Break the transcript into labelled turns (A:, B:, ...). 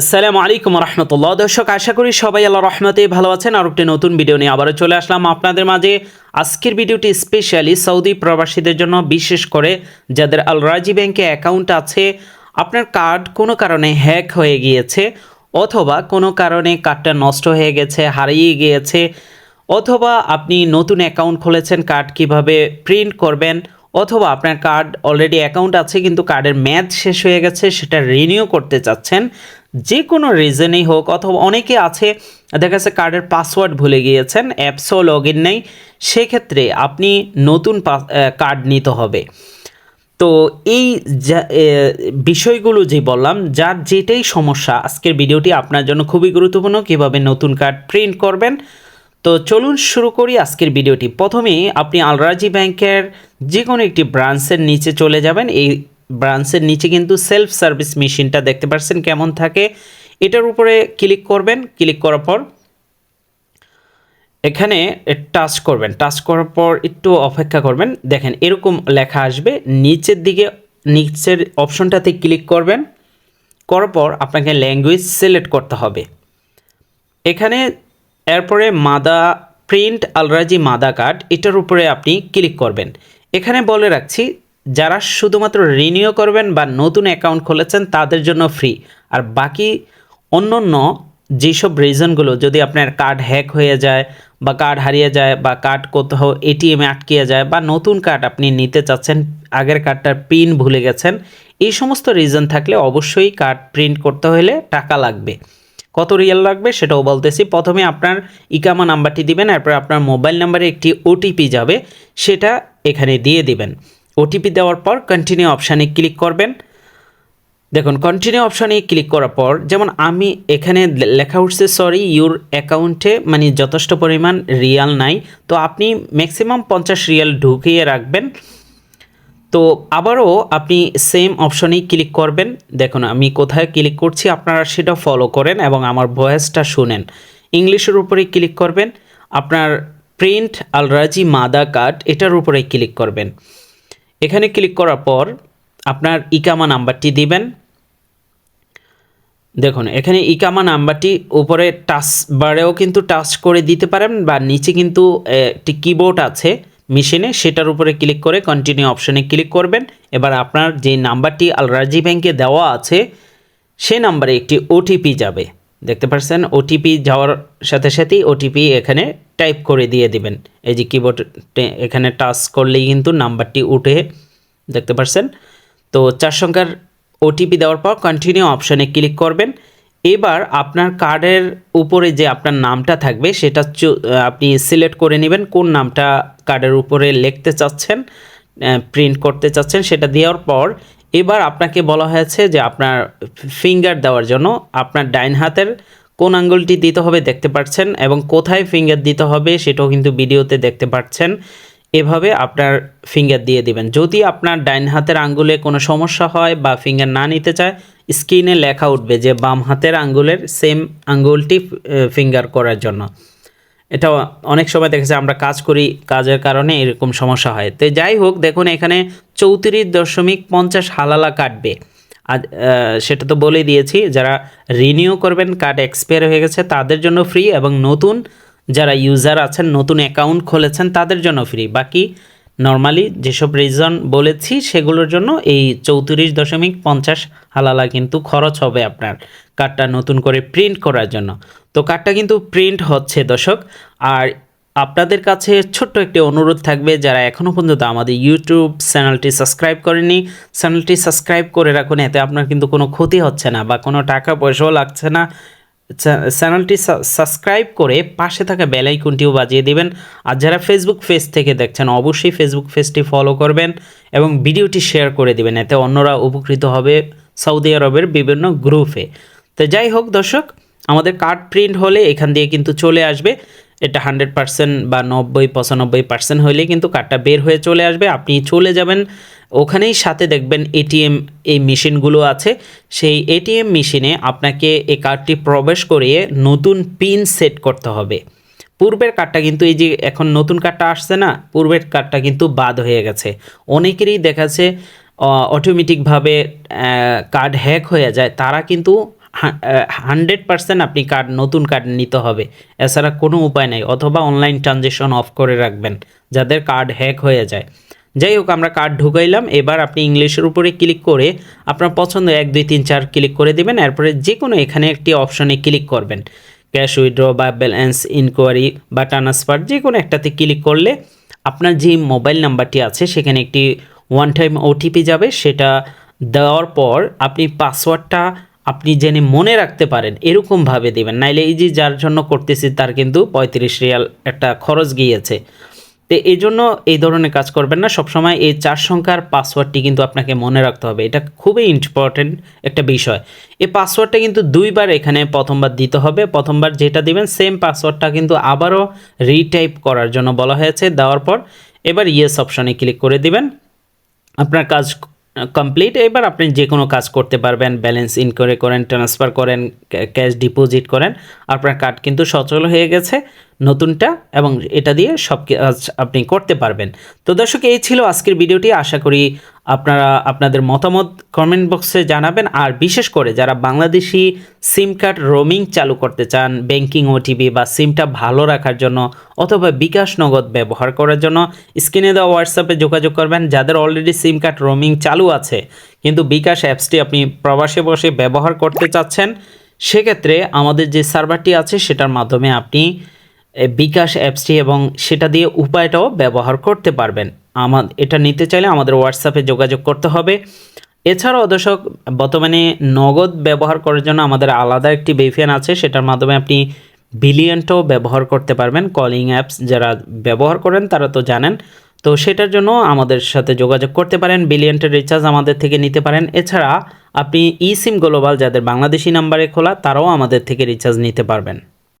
A: আসসালামু আলাইকুম রহমতুল্লাহ দর্শক, আশা করি সবাই আল্লাহ রহমতে ভালো আছেন। আর একটি নতুন ভিডিও নিয়ে আবারও চলে আসলাম আপনাদের মাঝে। আজকের ভিডিওটি স্পেশালি সৌদি প্রবাসীদের জন্য বিশেষ করে যাদের আল রাজি ব্যাংকে অ্যাকাউন্ট আছে, আপনার কার্ড কোনো কারণে হ্যাক হয়ে গিয়েছে অথবা কোনো কারণে কার্ডটা নষ্ট হয়ে গেছে, হারিয়ে গিয়েছে অথবা আপনি নতুন অ্যাকাউন্ট খুলেছেন কার্ড কীভাবে প্রিন্ট করবেন অথবা আপনার কার্ড অলরেডি অ্যাকাউন্ট আছে কিন্তু কার্ডের ম্যাচ শেষ হয়ে গেছে, সেটা রিনিউ করতে চাচ্ছেন যে কোনো রিজনেই হোক অথবা অনেকে আছে, দেখা যাচ্ছে কার্ডের পাসওয়ার্ড ভুলে গিয়েছেন অ্যাপসও লগ ইন নেই, সেক্ষেত্রে আপনি নতুন কার্ড নিতে হবে। তো এই বিষয়গুলো যে বললাম, যার যেটাই সমস্যা, আজকের ভিডিওটি আপনার জন্য খুবই গুরুত্বপূর্ণ, কীভাবে নতুন কার্ড প্রিন্ট করবেন। তো চলুন শুরু করি আজকের ভিডিওটি। প্রথমেই আপনি আলরাজি ব্যাংকের যে কোনো একটি ব্রাঞ্চের নিচে চলে যাবেন, এই ব্রাঞ্চের নিচে কিন্তু সেলফ সার্ভিস মেশিনটা দেখতে পাচ্ছেন কেমন থাকে। এটার উপরে ক্লিক করবেন ক্লিক করার পর এখানে টাচ করবেন টাচ করার পর একটু অপেক্ষা করবেন। দেখেন এরকম লেখা আসবে, নিচের দিকে, নিচের অপশনটাতে ক্লিক করবেন, করার পর আপনাকে ল্যাঙ্গুয়েজ সিলেক্ট করতে হবে। এখানে এরপরে মাদা প্রিন্ট আলরাজি মাদা কার্ড এটার উপরে আপনি ক্লিক করবেন। এখানে বলে রাখছি যারা শুধুমাত্র রিনিউ করবেন বা নতুন অ্যাকাউন্ট খুলেছেন, তাদের জন্য ফ্রি আর বাকি অন্য অন্য যেসব রিজনগুলো যদি আপনার কার্ড হ্যাক হয়ে যায় বা কার্ড হারিয়ে যায় বা কার্ড কোথাও এটিএমে আটকিয়ে যায় বা নতুন কার্ড আপনি নিতে চাচ্ছেন, আগের কার্ডটার পিন ভুলে গেছেন, এই সমস্ত রিজন থাকলে অবশ্যই কার্ড প্রিন্ট করতে হলে টাকা লাগবে। কত রিয়াল লাগবে সেটাও বলতেছি। প্রথমে আপনার ইকামা নাম্বারটি দিবেন, এরপর আপনার মোবাইল নাম্বারে একটি ওটিপি যাবে, সেটা এখানে দিয়ে দিবেন। ওটিপি দেওয়ার পর কন্টিনিউ অপশানে ক্লিক করবেন। দেখুন কন্টিনিউ অপশানে ক্লিক করার পর, যেমন আমি এখানে লেখা উঠছে সরি ইউর অ্যাকাউন্টে মানে যথেষ্ট পরিমাণ রিয়াল নাই। তো আপনি ম্যাক্সিমাম পঞ্চাশ রিয়াল ঢুকিয়ে রাখবেন। তো আবারও আপনি সেম অপশনেই ক্লিক করবেন। দেখুন, আমি কোথায় ক্লিক করছি, আপনারা সেটা ফলো করেন এবং আমার ভয়েসটা শুনেন। ইংলিশের উপরে ক্লিক করবেন। আপনার প্রিন্ট আলরাজি মাদা কার্ড এটার উপরে ক্লিক করবেন। এখানে ক্লিক করার পর আপনার ইকামা নাম্বারটি দিবেন। দেখুন, এখানে ইকামা নাম্বারটি উপরে টাচ বারেও কিন্তু টাচ করে দিতে পারেন বা নিচে কিন্তু একটি কিবোর্ড আছে মেশিনে সেটার উপরে ক্লিক করে কন্টিনিউ অপশনে ক্লিক করবেন। এবার আপনার যে নাম্বারটি আলরাজি ব্যাংকে দেওয়া আছে সেই নাম্বারে একটি ওটিপি যাবে। দেখতে পাচ্ছেন ওটিপি যাওয়ার সাথে সাথেই ওটিপি এখানে টাইপ করে দিয়ে দিবেন। এই যে কিবোর্ড এখানে টাচ করলেই কিন্তু নাম্বারটি উঠে, দেখতে পাচ্ছেন তো চার সংখ্যার ওটিপি দেওয়ার পর কন্টিনিউ অপশানে ক্লিক করবেন। এবার আপনার কার্ডের উপরে যে আপনার নামটা থাকবে, সেটা আপনি সিলেক্ট করে নেবেন, কোন নামটা কার্ডের উপরে লিখতে চাচ্ছেন প্রিন্ট করতে চাচ্ছেন, সেটা দেওয়ার পর এবার আপনাকে বলা হয়েছে যে আপনার ফিঙ্গার দেওয়ার জন্য আপনার ডাইন হাতের কোন আঙ্গুলটি দিতে হবে দেখতে পাচ্ছেন এবং কোথায় ফিঙ্গার দিতে হবে সেটাও কিন্তু ভিডিওতে দেখতে পাচ্ছেন এভাবে আপনার ফিঙ্গার দিয়ে দিবেন। যদি আপনার ডাইন হাতের আঙ্গুলে কোনো সমস্যা হয় বা ফিঙ্গার না নিতে চায় স্ক্রিনে লেখা উঠবে যে বাম হাতের আঙ্গুলের সেম আঙ্গুলটি ফিঙ্গার করার জন্য। এটা অনেক সময় দেখেছি আমরা কাজ করি, কাজের কারণে এরকম সমস্যা হয়। তো যাই হোক, দেখুন এখানে চৌত্রিশ দশমিক পঞ্চাশ হালালা কাটবে। আজ সেটা তো বলে দিয়েছি, যারা রিনিউ করবেন কার্ড এক্সপায়ার হয়ে গেছে, তাদের জন্য ফ্রি এবং নতুন যারা ইউজার আছেন, নতুন অ্যাকাউন্ট খুলেছেন, তাদের জন্য ফ্রি বাকি নর্মালি যেসব রিজন বলেছি, সেগুলোর জন্য এই চৌত্রিশ দশমিক পঞ্চাশ হালালা কিন্তু খরচ হবে আপনার কার্ডটা নতুন করে প্রিন্ট করার জন্য। তো কার্ডটা কিন্তু প্রিন্ট হচ্ছে, দর্শক। আর আপনাদের কাছে ছোট্ট একটি অনুরোধ থাকবে যারা এখনও পর্যন্ত আমাদের ইউটিউব চ্যানেলটি সাবস্ক্রাইব করেনি চ্যানেলটি সাবস্ক্রাইব করে রাখুন, এতে আপনার কিন্তু কোনো ক্ষতি হচ্ছে না বা কোনো টাকা পয়সাও লাগছে না। চ্যা- চ্যানেলটি সাবস্ক্রাইব করে পাশে থাকা বেল আইকনটিও বাজিয়ে দিবেন। আর যারা ফেসবুক পেজ থেকে দেখছেন, অবশ্যই ফেসবুক পেজটি ফলো করবেন এবং ভিডিওটি শেয়ার করে দিবেন, এতে অন্যরা উপকৃত হবে সৌদি আরবের বিভিন্ন গ্রুপে তো যাই হোক দর্শক, আমাদের কার্ড প্রিন্ট হলে এখান দিয়ে কিন্তু চলে আসবে। এটা হান্ড্রেড পার্সেন্ট বা নব্বই, পঁচানব্বই পার্সেন্ট হলে কিন্তু কার্ডটা বের হয়ে চলে আসবে। আপনি চলে যাবেন, ওখানেই সাথে দেখবেন এটিএম এই মেশিনগুলো আছে। সেই এটিএম মেশিনে আপনাকে এই কার্ডটি প্রবেশ করিয়ে নতুন পিন সেট করতে হবে। পূর্বের কার্ডটা কিন্তু এই যে এখন নতুন কার্ডটা আসছে না, পূর্বের কার্ডটা কিন্তু বাদ হয়ে গেছে। অনেকেরই দেখাচ্ছে অটোমেটিকভাবে কার্ড হ্যাক হয়ে যায়। তারা কিন্তু হান্ড্রেড পার্সেন্ট আপনি কার্ড নতুন কার্ড নিতে হবে। এছাড়া কোনো উপায় নেই, অথবা অনলাইন ট্রানজেকশন অফ করে রাখবেন, যাদের কার্ড হ্যাক হয়ে যায়। যাই হোক, আমরা কার্ড ঢুকাইলাম, এবার আপনি ইংলিশের উপরে ক্লিক করে আপনার পছন্দ এক, দুই, তিন, চার ক্লিক করে দেবেন, এরপরে যে কোনো এখানে একটি অপশনে ক্লিক করবেন। ক্যাশ উইথড্র বা ব্যালেন্স ইনকোয়ারি বা ট্রান্সফার যে কোনো একটাতে ক্লিক করলে আপনার যে মোবাইল নাম্বারটি আছে, সেখানে একটি ওয়ান টাইম ওটিপি যাবে, সেটা দেওয়ার পর আপনি পাসওয়ার্ডটা আপনি জেনে মনে রাখতে পারেন এরকমভাবে দেবেন। নাইলে এই যে যার জন্য করতেছি, তার কিন্তু পঁয়ত্রিশ রিয়াল একটা খরচ গিয়েছে। তো এই জন্য এই ধরনের কাজ করবেন না। সবসময় এই চার সংখ্যার পাসওয়ার্ডটি কিন্তু আপনাকে মনে রাখতে হবে। এটা খুবই ইম্পর্টেন্ট একটা বিষয়। এই পাসওয়ার্ডটা কিন্তু দুইবার এখানে প্রথমবার দিতে হবে। প্রথমবার যেটা দিবেন সেম পাসওয়ার্ডটা কিন্তু আবারও রিটাইপ করার জন্য বলা হয়েছে। দেওয়ার পর এবার ইয়েস অপশনে ক্লিক করে দিবেন। আপনার কাজ কমপ্লিট এবার আপনি যে কোনো কাজ করতে পারবেন ব্যালেন্স ইন করে করেন ট্রান্সফার করেন ক্যাশ ডিপোজিট করেন, আপনার কার্ড কিন্তু সচল হয়ে গেছে, নতুনটা, এবং এটা দিয়ে সব কাজ আপনি করতে পারবেন। তো দর্শক, এই ছিল আজকের ভিডিওটি। আশা করি আপনারা আপনাদের মতামত কমেন্ট বক্সে জানাবেন। আর বিশেষ করে যারা বাংলাদেশি সিম কার্ড রোমিং চালু করতে চান ব্যাংকিং ওটিপি বা সিমটা ভালো রাখার জন্য অথবা বিকাশ নগদ ব্যবহার করার জন্য, স্ক্রিনে দেওয়া হোয়াটসঅ্যাপে যোগাযোগ করবেন। যাদের অলরেডি সিম কার্ড রোমিং চালু আছে, কিন্তু বিকাশ অ্যাপসটি আপনি প্রবাসে বসে ব্যবহার করতে চাচ্ছেন, সেক্ষেত্রে আমাদের যে সার্ভারটি আছে, সেটার মাধ্যমে আপনি বিকাশ অ্যাপসটি এবং সেটা দিয়ে উপায়টাও ব্যবহার করতে পারবেন। আমার এটা নিতে চাইলে আমাদের হোয়াটসঅ্যাপে যোগাযোগ করতে হবে। এছাড়াও দর্শক, বর্তমানে নগদ ব্যবহার করার জন্য আমাদের আলাদা একটি বেফিয়ান আছে, সেটার মাধ্যমে আপনি বিলিয়নটাও ব্যবহার করতে পারবেন। কলিং অ্যাপস যারা ব্যবহার করেন তারা তো জানেন। তো সেটার জন্য আমাদের সাথে যোগাযোগ করতে পারেন বিলিয়নটের রিচার্জ আমাদের থেকে নিতে পারেন। এছাড়া আপনি ই সিম গ্লোবাল যাদের বাংলাদেশি নাম্বারে খোলা, তারাও আমাদের থেকে রিচার্জ নিতে পারবেন।